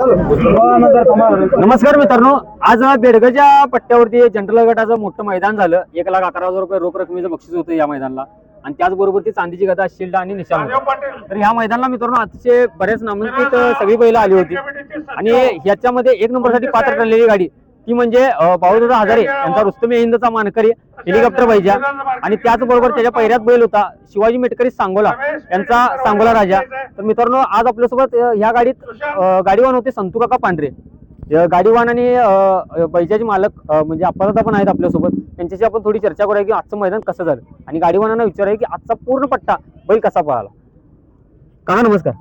नमस्कार मित्रांनो आज बेडगच्या पट्ट्यावरती जनरल गटाचं मोठं मैदान झालं. एक लाख अकरा हजार रुपये रोख रकमेचं बक्षीस होतं या मैदानाला. आणि त्याचबरोबर ती चांदीची गदा शिल्ड आणि निशाण तर ह्या मैदानाला मित्रांनो अतिशय बरेच नामांकित सगळी बैल आली होती. आणि ह्याच्यामध्ये एक नंबरसाठी पात्र ठरलेली गाडी ती म्हणजे अं, बाळूदादा हजारे यांचा रुस्तमी हिंदचा मानकरी हेलिकॉप्टर पाहिजे आणि त्याचबरोबर त्याच्या पहिऱ्यात बैल होता शिवाजी मेटकरी सांगोला यांचा सांगोला राजा. तर मित्रांनो आज आपल्यासोबत ह्या गाडीत गाडीवान होते संतू काका पांढरे. गाडीवान आणि बैजाचे मालक म्हणजे अपराधा पण आहेत आपल्यासोबत. त्यांच्याशी आपण थोडी चर्चा करूया की आजचं मैदान कसं झालं. आणि गाडीवानांना विचारूया की आजचा पूर्ण पट्टा बैल कसा पळाला. काका नमस्कार.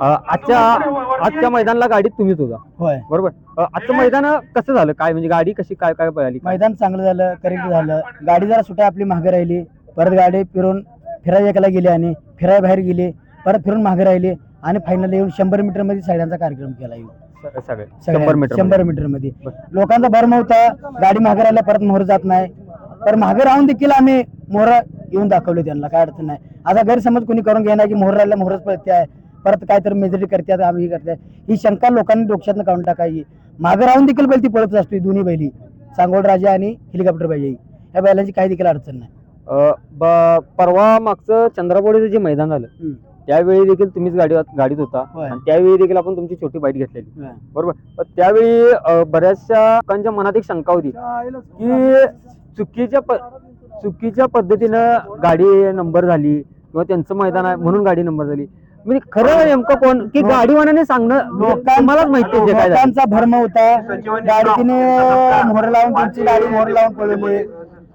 अं, आजच्या आजच्या मैदानाला गाडीत तुम्हीच होता होय. बरोबर? अं, आजचं मैदान कसं झालं? काय म्हणजे गाडी कशी काय काय पळाली? मैदान चांगलं झालं करेक्ट झालं. गाडी जरा सुट्या आपली मागे राहिली. परत गाडी फिरून फिरायला एकाला गेली आणि फिराय बाहेर गेली. परत फिरून मागे राहिली आणि फायनल येऊन शंभर मीटरमध्ये साड्यांचा कार्यक्रम केला येऊन. स- सगळे. सगळ्या- शंभर मीटर शंभर मीटरमध्ये लोकांचा भरम होता. गाडी मागे राहिल्या परत मोहर जात नाही. तर मागे राहून देखील आम्ही मोहर येऊन दाखवले त्यांना. काय अडचण नाही. आता गैरसमज कोणी करून घेणार की मोहर राहिल्या मोहरच पळते आहे. परत काय तर मेजॉरिटी करतात आम्ही हे करताय ही शंका लोकांनी डोक्यातनं काढून टाकायची. मागे राहून देखील बैल ती पळत असते दोन्ही बैली. सांगोड राजा आणि हेलिकॉप्टर पाहिजे या बैलांची काही देखील अडचण नाही. अ, ब- परवा मागचं चंद्रापोळीचं जे मैदान झालं. त्यावेळी देखील तुम्हीच गाडी गाडीत होता. होय. आणि त्यावेळी देखील आपण तुमची छोटी बाईट घेतलेली. बरोबर. पण त्यावेळी अ, बऱ्याचशा लोकांच्या मनात एक शंका होती की चुकीच्या प चुकीच्या पद्धतीनं गाडी नंबर झाली. किंवा त्यांचं मैदान आहे म्हणून गाडी नंबर झाली. म्हणजे खरं नेमकं कोण? की गाडीवानाने सांगणं तुम्हालाच माहिती आहे जे काय झालं. लोकांचा भरम होता. गाडी तिने मोहर लावून त्यांची गाडी मोहर लावून पळवली.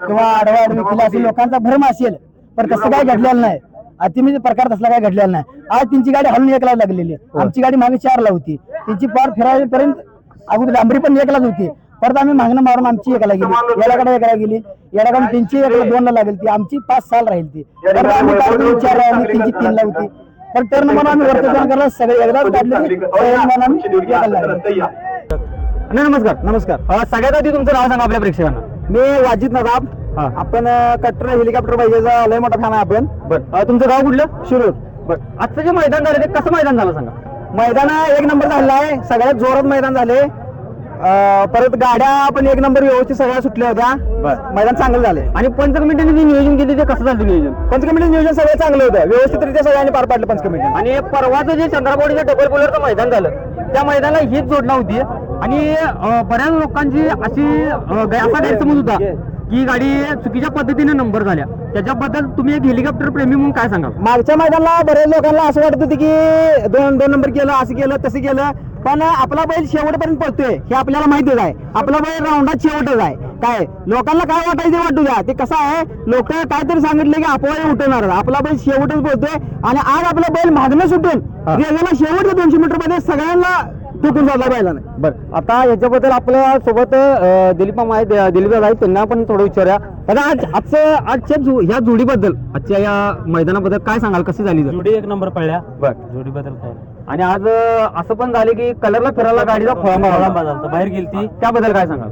किंवा आडवा आडवी केली असे लोकांचा भरम असेल. पण तसं काय घडलेलं नाही. अतिमित प्रकार तसला काय घडलेला नाही. आज त्यांची गाडी हलून एकला लागलेली. आमची गाडी मागे चारला होती. त्यांची पार फिरायपर्यंत अगोदर डांबरी पण एकलाच होती. परत आम्ही मागणं मारून आमची एकला गेली यालाकडे एकला गेली यालाकडे त्यांची एकला दोनला लागेल ती. आमची पाच साल राहील ती. परत आम्ही काढून चार आणि त्यांची तीनला होती पण टर्न म्हणून आम्ही वर्तमान करायला सगळे एकदाच काढले म्हणून आम्ही एकाला लागले. नमस्कार नमस्कार. सगळ्यात आधी तुमचं नाव सांगा आपल्या प्रेक्षकांना. मी वाजित नदाब. आपण कट्टर हेलिकॉप्टर पाहिजे लय मोठा फॅन आहे आपण. बरं. तुमचं गाव कुठलं? शिरूर. बरं. आजचं जे मैदान झालं ते कसं मैदान झालं सांगा? मैदान एक नंबर झालेला आहे. सगळ्यात जोरात मैदान झाले. परत गाड्या पण एक नंबर व्यवस्थित सगळ्या सुटल्या होत्या. मैदान चांगलं झाले आणि पंचकमिटीने जे नियोजन केले ते कसं झालं नियोजन? पंचकमिटी नियोजन सगळं चांगलं होतं. व्यवस्थितरित्या सगळ्यांनी पार पाडलं पंचकमिटी. आणि परवाचं जे चंद्रापोळीचं डबल बोलरचं मैदान झालं त्या मैदानाला हीच जोडला होती. आणि बऱ्याच लोकांची अशी असा गैरसमज होता की गाडी चुकीच्या पद्धतीने नंबर झाल्या. त्याच्याबद्दल तुम्ही एक हेलिकॉप्टर प्रेमी म्हणून काय सांगाल? मागच्या मैदानाला बरेच लोकांना असं वाटत होतं की दोन दोन नंबर केलं असं केलं तसं केलं. पण आपला बैल शेवटपर्यंत पळतोय हे आपल्याला माहितीच आहे. आपला बैल राऊंडात शेवटच आहे. काय? लोकांना काय वाटायचं वाटू द्या? ते कसं आहे? लोक काहीतरी सांगितले की अपवाय उठवणार. आपला बैल शेवटच पळतोय आणि आज आपला बैल मागणं सुटून. रेल्वेला शेवटच्या दोनशे मीटरमध्ये सगळ्यांना तुटून जाता बैलाने बरं आता याच्याबद्दल आपल्यासोबत दिलीप मामा आहेत अं, दिलीप दादा आहेत त्यांना पण थोडं विचारूया. दादा आज आजचं आजच्या जो ह्या जोडीबद्दल आजच्या या मैदानाबद्दल काय सांगाल कशी झाली जोडी एक नंबर पडल्या बरं. जोडी बदल काय? आणि आज अं, असं पण झाले की कलरला फिरायला गाडीचा खोळा मारला झालता बाहेर गेली ती त्याबद्दल काय सांगाल?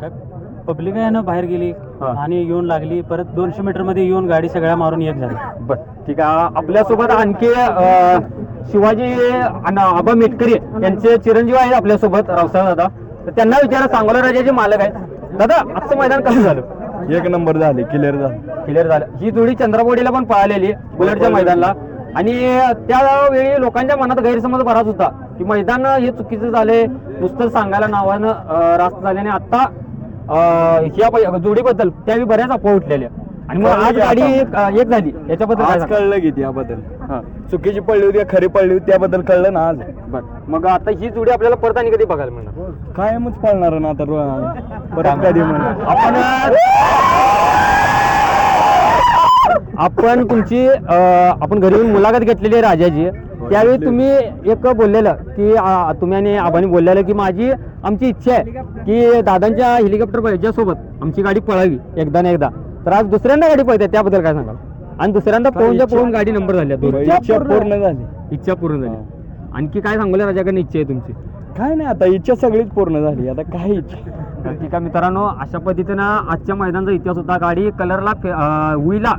काय पब्लिक आहे ना बाहेर गेली. हा. आणि येऊन लागली. परत दोनशे मीटरमध्ये येऊन गाडी सगळ्या मारून एक झाली. बर ठीक आहे. आपल्यासोबत आणखी अं, शिवाजी आणि आबा मेटकरी यांचे चिरंजीव आहेत आपल्यासोबत रावसाहेब दादा. तर त्यांना विचारा सांगोला राजाचे मालक आहेत. दादा आजचं मैदान कसं झालं? एक नंबर झाले क्लिअर झाले. क्लिअर झालं. ही जोडी चंद्रपोडीला पण पळालेली बुलेटच्या मैदानाला. आणि त्यावेळी लोकांच्या मनात गैरसमज बराच होता की मैदान हे चुकीचं झाले नुसतं सांगायला नावानं रास्त झाल्याने आता अं, ह्या जोडीबद्दल त्यावेळी बऱ्याच अफवा उठलेल्या. आणि मग आज गाडी एक झाली. याच्याबद्दल काय आज सांगाल? कळलं की त्याबद्दल. हा. चुकीची पडली होती का खरी पडली होती त्याबद्दल कळलं ना आज? बरं. मग आता ही जोडी आपल्याला परत आणि कधी बघायला मिळणार? कायमच पळणार ना आता रो- परत कधी म्हणून आपण आपण तुमची अं, आपण घरी येऊन मुलाखत घेतलेली आहे राजाची. त्यावेळी तुम्ही एक बोललेलं की आ, तुम्ही आणि आबानी बोललेलं की माझी आमची इच्छा आहे की दादांच्या हेलिकॉप्टर सोबत आमची गाडी पळावी एकदा ना एकदा. तर आज दुसऱ्यांदा गाडी पळते त्याबद्दल काय सांगाल? आणि दुसऱ्यांदा पळून पळून गाडी नंबर झाली दोन इच्छा पूर्ण झाली. इच्छा पूर्ण झाली. आणखी काय सांगू राजाकडे इच्छा आहे तुमची? काय नाही आता इच्छा सगळीच पूर्ण झाली. आता काय इच्छा? तर ठीक आहे मित्रांनो अशा पद्धतीनं आजच्या मैदानाचा इतिहास होता. गाडी कलरला फे- अं, हुईला.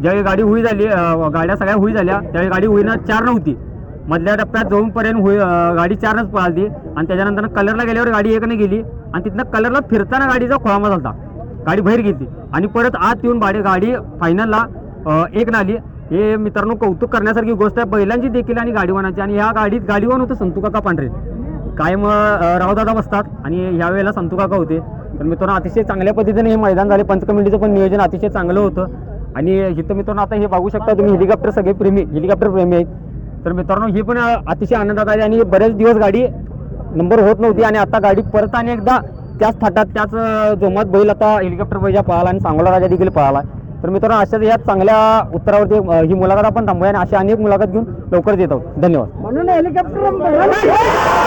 ज्यावेळी गाडी हुई झाली अं, गाड्या सगळ्या हुई झाल्या त्यावेळी गाडी हुईना चार नव्हती. मधल्या टप्प्यात जाऊनपर्यंत होई अं, गाडी चारच पळाली. आणि त्याच्यानंतर कलरला गेल्यावर गाडी एकने गेली. आणि तिथनं कलरला फिरताना गाडीचा खोळामा झाला गाडी बाहेर गेली. आणि परत आत येऊन बाडे गाडी फायनलला एक नाली. हे मित्रांनो कौतुक करण्यासारखी गोष्ट आहे. बैलांची देखील आणि गाडीवानाची. आणि ह्या गाडीत गाडीवान होतं संतू काका पांढरे. कायम रावदादा बसतात. आणि ह्या वेळेला संतू काका होते. तर मित्रांनो अतिशय चांगल्या पद्धतीने हे मैदान झाले. पंच कमिटीचं पण नियोजन अतिशय चांगलं होतं. आणि इथं मित्रांनो आता हे बघू शकता तुम्ही हेलिकॉप्टर सगळे प्रेमी हेलिकॉप्टर प्रेमी आहेत. तर मित्रांनो ही पण अतिशय आनंदात आहे आणि बरेच दिवस गाडी नंबर होत नव्हती. आणि आता गाडी परत आणि एकदा त्याच थाटात त्याच जोमात बैल आता हेलिकॉप्टर बैजा पळाला आणि सांगोला राजा देखील पळाला तर मित्रांनो अशाच या चांगल्या उत्तरावरती ही मुलाखत आपण थांबूया आणि अशी अनेक मुलाखत घेऊन लवकर देत आहोत. धन्यवाद. म्हणून हेलिकॉप्टर